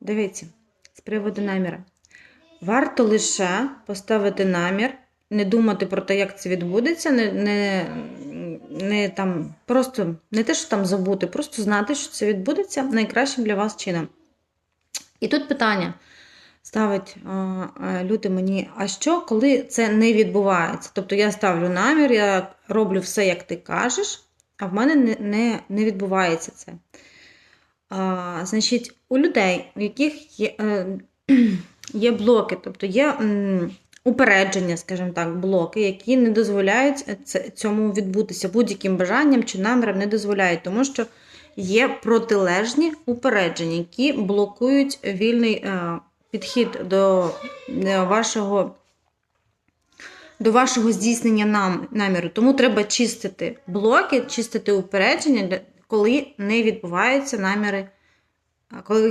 Дивіться, з приводу наміра. Варто лише поставити намір, не думати про те, як це відбудеться, не, не, не там, просто не те, що там забути, просто знати, що це відбудеться найкращим для вас чином. І тут питання ставить а, люди мені: а що, коли це не відбувається? Тобто я ставлю намір, я роблю все, як ти кажеш, а в мене не, не, не відбувається це. А, значить, у людей, у яких є, е, є блоки, тобто є м, упередження, скажімо так, блоки, які не дозволяють це, цьому відбутися будь-яким бажанням чи наміром не дозволяють, тому що є протилежні упередження, які блокують вільний е, підхід до е, вашого. До вашого здійснення нам, наміру. Тому треба чистити блоки, чистити упередження, коли не відбуваються наміри, коли